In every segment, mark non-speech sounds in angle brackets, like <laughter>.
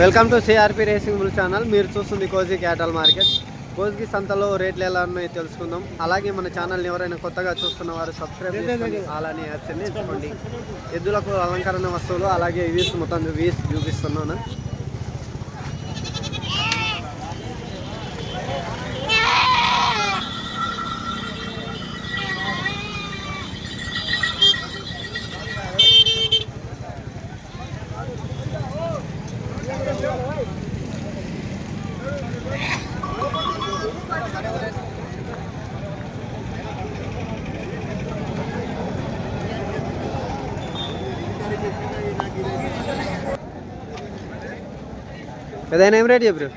Welcome to CRP racing bull channel మీరు చూస్తుంది cosy క్యాటల్ market. కోజ్కి సంతలో రేట్లు ఎలా ఉన్నాయో తెలుసుకుందాం. అలాగే మన ఛానల్ని ఎవరైనా కొత్తగా చూస్తున్న వారు సబ్స్క్రైబ్ చేసుకొని అలానే యాప్స్ని ఎంచుకోండి. ఎద్దులకు అలంకరణ వస్తువులు అలాగే వీస్ మొత్తం వీస్ చూపిస్తున్నాను. ఏదైనా ఏం రేట్ చెప్పారు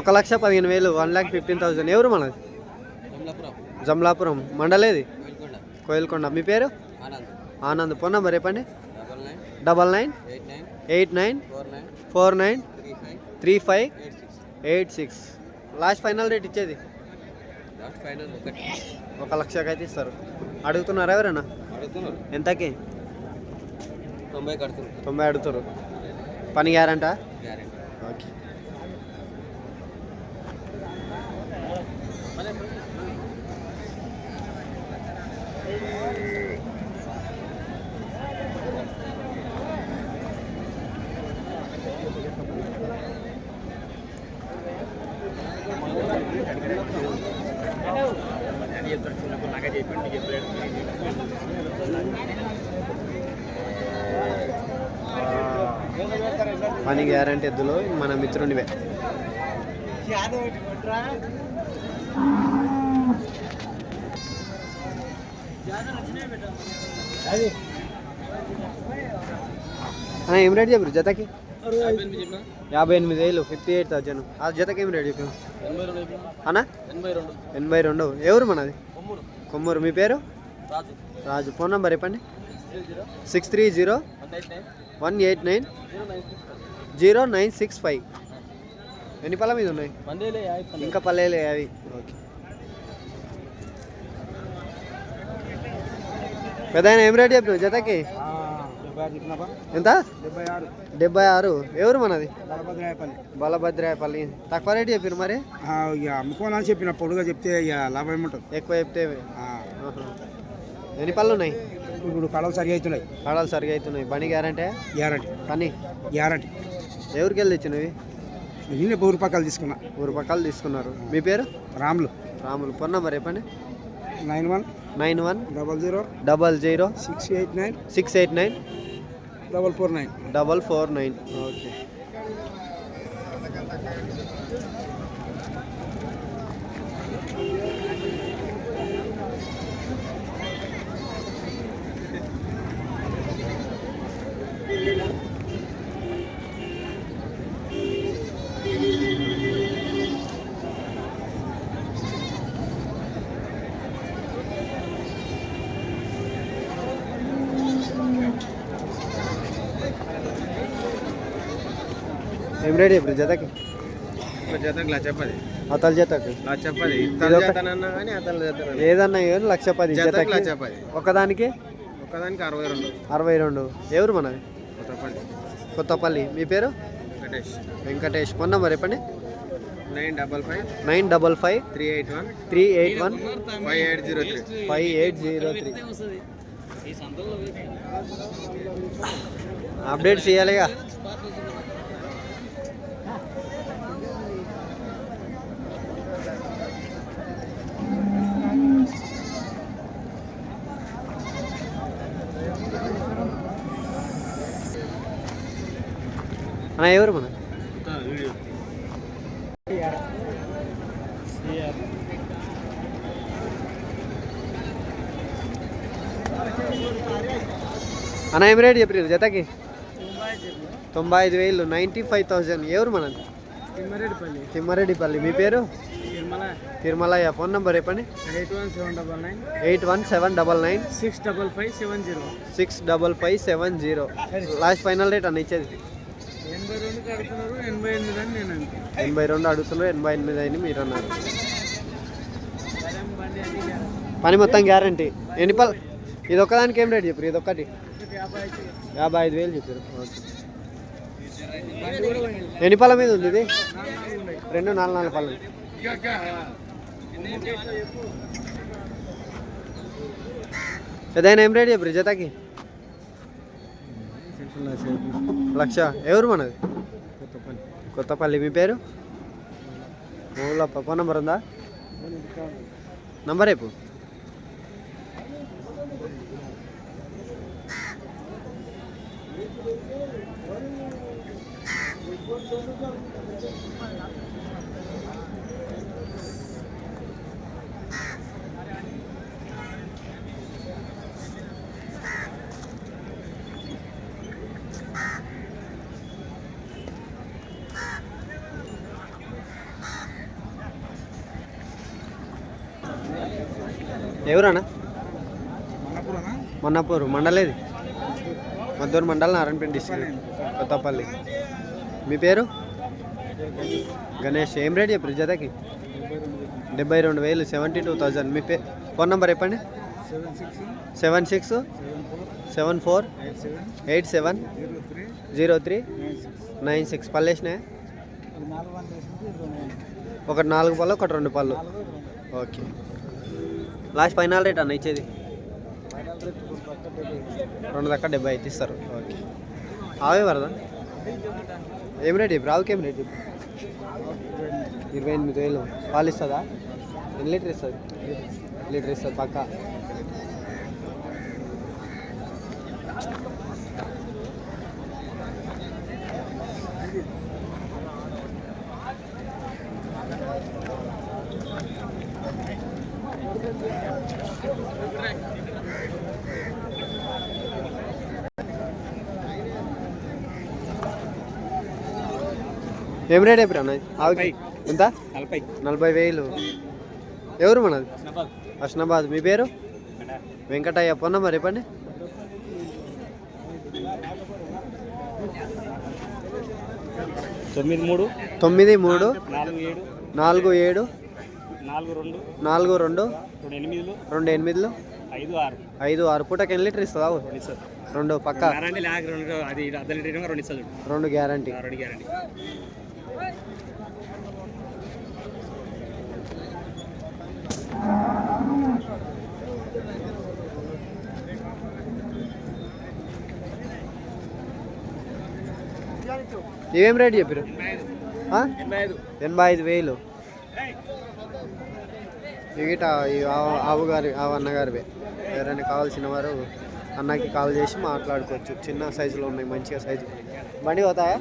ఒక లక్ష పదిహేను వేలు వన్ ల్యాక్ ఫిఫ్టీన్ థౌసండ్ ఎవరు మనది? జమ్లాపురం. మండలేది కోయిల్కొండ. మీ పేరు? ఆనంద్. ఫోన్ నెంబర్ చెప్పండి. Double nine. Eight nine. Four nine. Three five. Eight six. Last final rate ఇచ్చేది? ఒక లక్షకి అయితే ఇస్తారు. అడుగుతున్నారా ఎవరైనా? అడుగుతున్నారు. ఎంతకి? తొంభై అడుగుతారు పని గ్యారంటా? చెప్పండి చెప్పలేదు పని గ్యారంటీ ఎద్దులో మన మిత్రునివే. ఏం రేట్ చెప్పారు జతకి? యాభై ఎనిమిది వేలు ఫిఫ్టీ ఎయిట్ థౌజండ్. ఆ జతకి ఏం రేట్ చెప్పారు అన్న? ఎనభై రెండు. ఎవరు మనది? కొమ్మూరు. మీ పేరు? రాజు. ఫోన్ నెంబర్ చెప్పండి. Six three zero one eight nine. Zero nine six five. ఎన్ని పళ్ళ మీద ఉన్నాయి? ఇంకా పల్లెలే అవి ఓకే. పెద్ద ఏం రేట్ చెప్పినావు జతకి? ఎంత? డెబ్బై ఆరు. ఎవరు మనది? బలభద్రాయపల్లి. తక్కువ రేట్ చెప్పారు మరి? అమ్ముకోవాలని చెప్పిన పొడుగా చెప్తే లాభం ఏముంటుంది? ఎక్కువ చెప్తే. ఎన్ని పళ్ళు ఉన్నాయి? ఇప్పుడు కడలు సరిగా అవుతున్నాయి. కాడాలు సరిగా అవుతున్నాయి. బండి గ్యారంటీ? గ్యారంటీ. పని? గ్యారంటీ. ఎవరికి వెళ్ళి తెచ్చినవి? నేనే పౌరు పక్కలు తీసుకున్నా. ఊరు పక్కలు తీసుకున్నారు. మీ పేరు? రాములు. రాములు. ఫోన్ నెంబర్ చెప్పండి. Nine one nine one double zero double zero six eight nine six eight nine double four nine. Double four nine. Okay. Rate ఇప్పుడు జతకి జతకు లచ్చపది అతల జతకి ఇతర జతనన్నా కానీ అతను జతన ఏదన్నా కానీ లక్ష పది జతకు ఒకదానికి ఒకదానికి అరవై రెండు అరవై రెండు ఎవరు మనది కొత్తపల్లి కొత్తపల్లి మీ పేరు వెంకటేష్ వెంకటేష్ ఫోన్ నెంబర్ చెప్పండి nine double five nine double five three eight one three eight one five eight zero three five eight zero three update చేయాలిగా. అన్న ఎవరు మన? అన్న ఏం రేట్ చెప్పారు జతకి? తొంభై ఐదు వేలు నైంటీ ఫైవ్ థౌజండ్ ఎవరు మనది? తిమ్మారెడ్డిపల్లి. తిమ్మారెడ్డిపల్లి. మీ పేరు? తిరుమల. తిరుమలయ్య. ఫోన్ నెంబర్ చెప్పండి. Eight one seven double nine. Eight one seven double nine. Six double five seven zero. Six double five seven zero. Last final rate అన్న ఇచ్చేది. ఎనభై రెండు ఎనభై అడుగుతున్నారు ఎనభై ఎనిమిది అని మీరు అన్నారు. పని మొత్తం గ్యారంటీ. ఎన్ని పల్ ఇది ఒక్కదానికి ఏం రేట్ చెప్పారు ఇది ఒక్కటి. యాభై ఐదు వేలు చెప్పారు ఓకే. ఎన్ని పళ్ళ మీద ఉంది ఇది? రెండు నాలుగు నాలుగు పళ్ళు. ఏదైనా ఏం రేట్ చెప్పు జతకి? లక్ష. ఎవరు మనది? కొత్తపల్లి మీ పేరు? ఓలప్ప ఫోన్ నంబర్ ఉందా? నంబర్ రేపు ఎవరన్నా? మొన్నపూరు మండలేది. మద్దూరు మండలం నారాయణపేట డిస్ట్రిక్ట్. కొత్తపల్లి. మీ పేరు? గణేష్. ఏం రేట్ చెప్పారు జతకి? డెబ్బై రెండు వేలు సెవెంటీ టూ థౌజండ్ మీ పే ఫోన్ నెంబర్ చెప్పండి. Seven six seven four eight seven zero three nine six పళ్ళు వేసినాయి. ఒకటి నాలుగు పళ్ళు ఒకటి రెండు పళ్ళు. ఓకే. లాస్ట్ ఫైనల్ రేట్ అన్న ఇచ్చేది. ఇప్పుడు రెండు దాకా డెబ్బై అయితే ఇస్తారు. ఓకే. ఆవే వరదా? ఏం రేట్ చెప్పు రావుకి ఏం రేట్ ఇరవై ఎనిమిది. వేలు. పాలు ఇస్తుందా? ఎన్ని లీటర్ ఇస్తుంది? లీటర్ ఇస్తుంది పక్క? ఏం రేట్ ఆవుకి? ఎంత? నలభై. నలభై వేలు. ఎవరు మనది? హస్నాబాద్ మీ పేరు? వెంకటయ్య. పొన్న మరి చెప్పండి. తొమ్మిది మూడు. తొమ్మిది మూడు. నాలుగు ఏడు. నాలుగు రెండు. నాలుగు రెండు. రెండు ఎనిమిదిలు. ఐదు ఆరు. ఐదు ఆరు. పూటకి ఎన్ని లీటర్ ఇస్తుందా? రెండు పక్క. రెండు గ్యారంటీ రెండు గ్యారంటీ. ఇవేం రేట్ చెప్పారు? ఎనభై ఐదు వేలు. ఇగిట ఆవు- గారి ఆవు అన్నగారివే ఎవరైనా కావాల్సిన వారు అన్నకి కాల్ చేసి మాట్లాడుకోవచ్చు. చిన్న సైజులో ఉన్నాయి మంచిగా సైజు. బండి పోతాయా?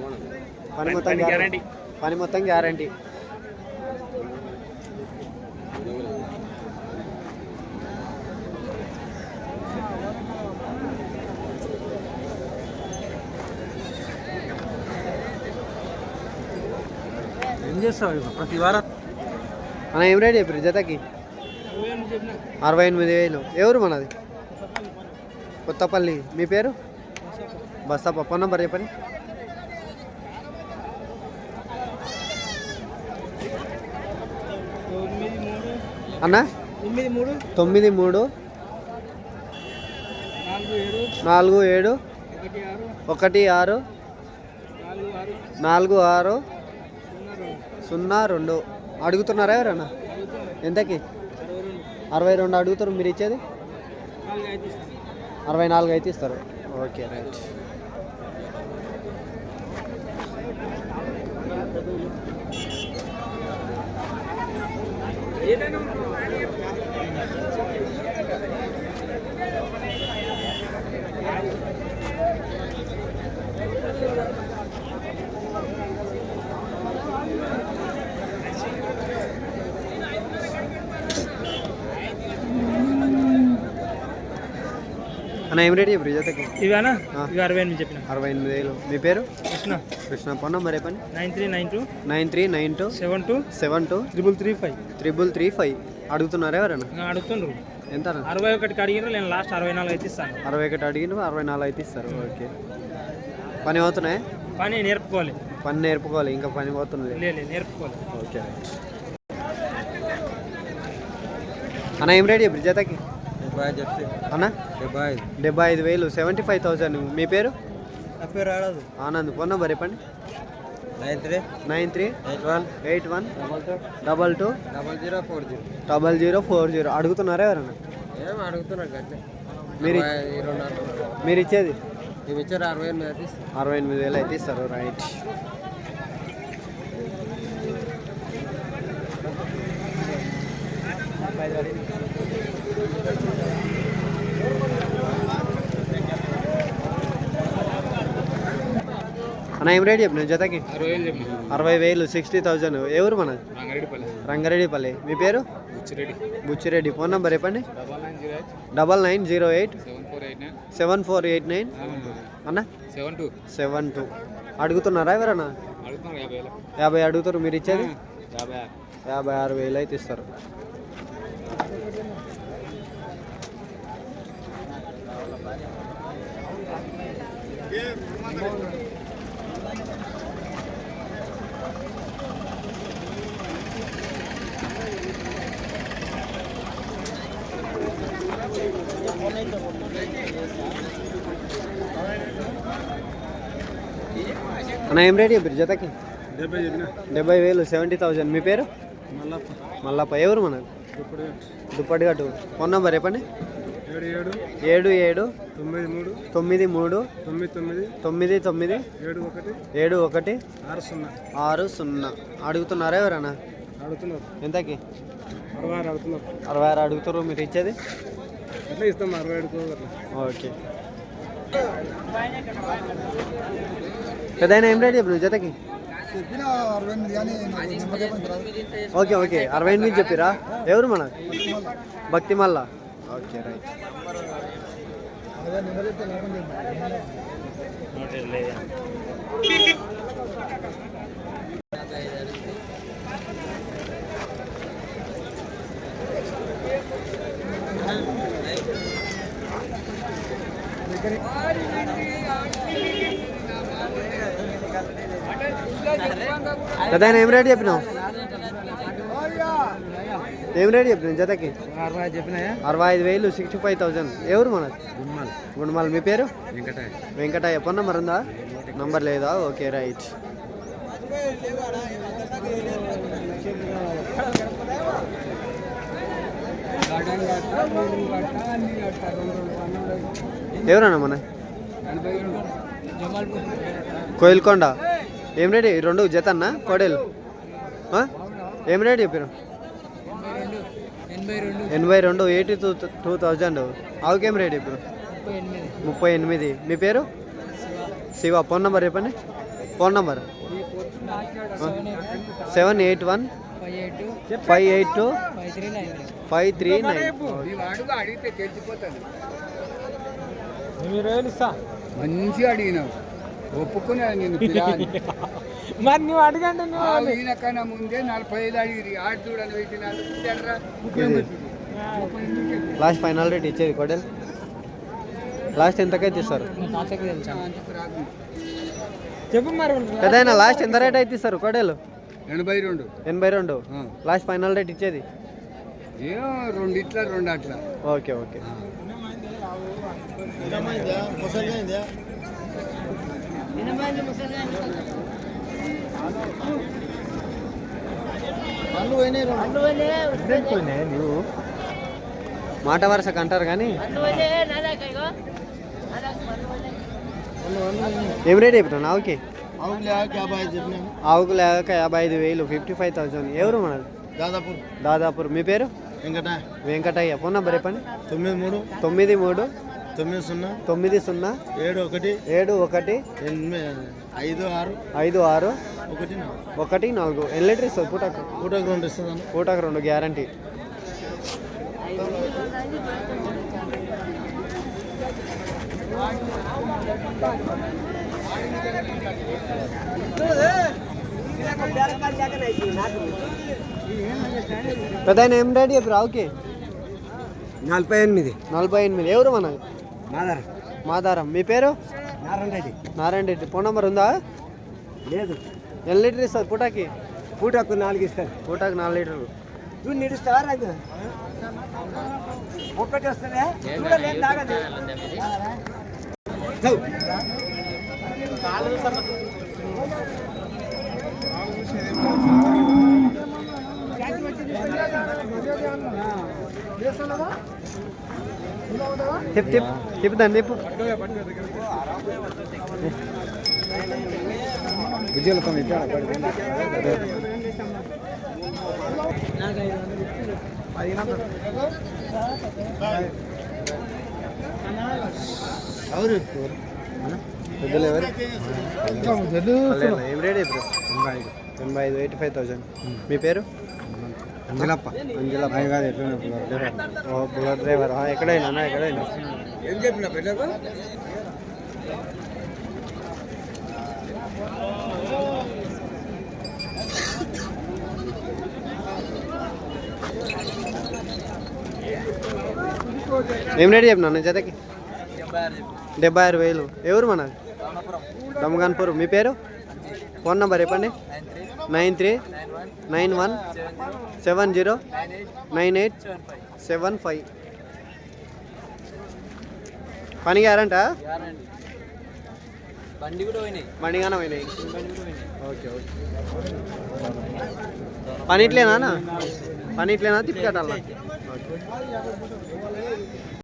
పని మొత్తం గ్యారంటీ. పని మొత్తం గ్యారంటీ. ఏం చేస్తావు ప్రతి వారం? అన్న ఏం రేట్ చెప్పారు జతకి? అరవై ఎనిమిది వేలు. ఎవరు మనది? కొత్తపల్లి. మీ పేరు? బస్సప్ప. ఫోన్ నంబర్ చెప్పండి తొమ్మిది మూడు అన్న? తొమ్మిది మూడు. నాలుగు ఏడు. ఒకటి ఆరు. నాలుగు ఆరు. సున్నా రెండు. అడుగుతున్నారా ఎవరన్నా? ఎంతకి? అరవై రెండు. అడుగుతారు మీరు ఇచ్చేది? అరవై నాలుగు అయితే ఇస్తారు. Okay right. అన్న ఏం రేట్ చెప్పు జతకి? ఇవేనా. ఇవి అరవై ఎనిమిది చెప్పిన. అరవై ఎనిమిది వేలు. మీ పేరు? కృష్ణ. కృష్ణ ఫోన్ నంబర్ చెప్పండి. Nine three nine two. Nine three nine two. Seven two. Seven two. Triple three five. Triple three five. అడుగుతున్నారా ఎవరన్నా? అడుగుతుండ్రు. ఎంత? అరవై ఒకటికి అడిగినారు నేను లాస్ట్ అరవై నాలుగు అయితే ఇస్తాను. అరవై ఒకటి అడిగిన అరవై నాలుగు అయితే ఇస్తారు. ఓకే. పని అవుతున్నాయి పని నేర్పుకోవాలి. పని నేర్పుకోవాలి ఇంకా పని లేదు నేర్పుకోవాలి. ఓకే. అన్న ఏం రేట్ చెప్పు జతకి? డెబ్బై చెప్తే అన్న? డెబ్బై ఐదు వేలు సెవెంటీ ఫైవ్ థౌజండ్ మీ పేరు? నా పేరు ఆడదు ఆనంద్. ఫోన్ నెంబర్ చెప్పండి. Nine three. Nine three. Eight one. Eight one. Double two. Double two. Double zero four zero. Double zero four zero. అడుగుతున్నారా ఎవరన్నా? ఏం అడుగుతున్నా గట్టే మీరు మీరు ఇచ్చేది? ఇవి ఇచ్చారు అరవై ఎనిమిది అయితే అరవై ఎనిమిది వేలు అయితే ఇస్తారు. రైట్. అన్న ఏం రేట్ చెప్పిన జతకి? అరవై వేలు చెప్పి అరవై వేలు సిక్స్టీ థౌజండ్ ఎవరు మన రంగారెడ్డిపల్లి రంగారెడ్డిపల్లి. మీ పేరు? బుచ్చిరెడ్డి. బుచ్చిరెడ్డి. ఫోన్ నెంబర్ చెప్పండి. Double nine zero eight. Seven four eight nine. Seven four eight nine. అన్న? Seven two. Seven two. అడుగుతున్నారా ఎవరన్నా? యాభై అడుగుతారు మీరు ఇచ్చేది? యాభై యాభై ఆరు వేలు అయితే ఇస్తారు. అన్న ఏం రేట్ చెప్పారు జతకి? డెబ్బై డెబ్బై వేలు సెవెంటీ థౌజండ్ మీ పేరు? మళ్ళప్ప మల్లప్ప. ఎవరు మనకు ఇప్పుడు దుప్పటి గట్టు. ఫోన్ నెంబర్ చెప్పండి. ఏడు ఏడు. ఏడు ఏడు. తొమ్మిది మూడు. తొమ్మిది మూడు. తొమ్మిది తొమ్మిది. తొమ్మిది తొమ్మిది. ఏడు ఒకటి. ఏడు ఒకటి. ఆరు సున్నా. ఆరు సున్నా. అడుగుతున్నారా ఎవరన్నా? అడుగుతున్నారు. ఎంతకి? అరవై ఆరు అడుగుతున్నారు. అరవై ఆరు అడుగుతారు మీరు ఇచ్చేది? ఎట్లా ఇస్తాం అరవై ఏడుకో ఓకే. పెద్ద ఏం రేట్ చెప్పిన జతకి ఓకే ఓకే. అరవై ఎనిమిది చెప్పిరా? ఎవరు మన? భక్తి మల్ల ఓకే రైట్. పెద్ద ఏం రేట్ చెప్పినావు? ఏం రేట్ చెప్పినావు జతకి? అరవై చెప్పినాయా? అరవై ఐదు వేలు సిక్స్టీ ఫైవ్ థౌజండ్ ఎవరు మన గుమ్మల్. గుండమాల మీ పేరు? వెంకటాయ వెంకటయ్య. ఫోన్ నెంబర్ ఉందా? నంబర్ లేదా? Okay right. ఎవరన్నా మన? కోయిల్కొండ. ఏం రేట్ ఈ రెండు జత అన్న కోడేలు. ఆ? ఏం రేట్ చెప్పారు ఎనభై రెండు ఎయిటీ టూ టూ థౌజండ్. ఆవుకేం రేట్ చెప్పారు ముప్పై ఎనిమిది. మీ పేరు? శివ. ఫోన్ నెంబర్ చెప్పండి. Phone number. Seven eight one five eight two five three nine. మంచిగా అడిగినావు. ఒప్పుకున్నా నేను <laughs> మరి నువ్వు అడగండి ఈయనకన్నా ముందే నలభై ఐదు అడిగిరి ఆడు చూడాలి పెట్టిన లాస్ట్ ఫైనల్ రేట్ ఇచ్చేది కోడెల్. లాస్ట్ ఎంతకైతే ఇస్తారు? చెప్పు మరి పెద్ద లాస్ట్ ఎంత రేట్ అయితే ఇస్తారు కోడేలు? ఎనభై రెండు. ఎనభై రెండు. లాస్ట్ ఫైనల్ రేట్ ఇచ్చేది? రెండు ఇట్లా రెండు అట్లా. Okay okay. మాట వరుసకు అంటారు కానీ. ఏం రేట్ చెప్పినా ఆవుకి ఆవుకు లేక యాభై ఐదు వేలు ఫిఫ్టీ ఫైవ్ థౌసండ్. ఎవరు మనది? దాదాపు దాదాపు మీ పేరు? వెంకట వెంకటయ్య. ఫోన్ నెంబర్ చెప్పండి. తొమ్మిది మూడు. తొమ్మిది మూడు. తొమ్మిది సున్నా తొమ్మిది సున్నా ఏడు ఒకటి ఏడు ఒకటి ఎనిమిది ఐదు ఆరు ఐదు ఆరు ఒకటి నాలుగు. ఒకటి నాలుగు. ఎన్ని లీటర్ ఇస్తుంది పూటకు? పూటకు రెండు ఇస్తుందన్న పూటకు రెండు గ్యారంటీ. పెద్ద ఏం రేట్ చెప్పి రావుకి? నలభై ఎనిమిది. నలభై ఎనిమిది. ఎవరు మన? మాదార. మాదారం. మీ పేరు? నారాయణ రెడ్డి. నారాయణ రెడ్డి. ఫోన్ నెంబర్ ఉందా? లేదు. ఎన్ని లీటర్ ఇస్తుంది పూటకి? పూటకు నాలుగు ఇస్తారు. పూటకి నాలుగు లీటర్లు. నువ్వు నిలుస్తావా రాజు ఒక్కటి వస్తుందే చూడలేదు తాగదు తిప్ తిప్ తిప్పు విజయలతో ఎవరు పెద్దలు ఎవరు? పర్లేదు. ఏం రేట్ ఇప్పుడు తొంభై ఐదు ఎయిటీ ఫైవ్ థౌసండ్. మీ పేరు? అంజలప్ప. అంజలప్ప. ఎట్లా డ్రైవర్ ఆ, ఎక్కడైనా అన్న, ఎక్కడైనా. ఏం చెప్పిన ఏం రేట్ చెప్పినా అన్న జతకి? డెబ్బై ఆరు వేలు. ఎవరు మన? దమగాన్పూర్ మీ పేరు? ఫోన్ నంబర్ చెప్పండి. Nine three nine one seven zero nine eight seven five. పని గ్యారంట? బండి కూడా పోయినాయి. బండిగానే పోయినాయి. Okay okay. పని ఇట్లేనా అన్న? పని ఇట్లేనా? తిప్పి కట్టాలా ఓకే.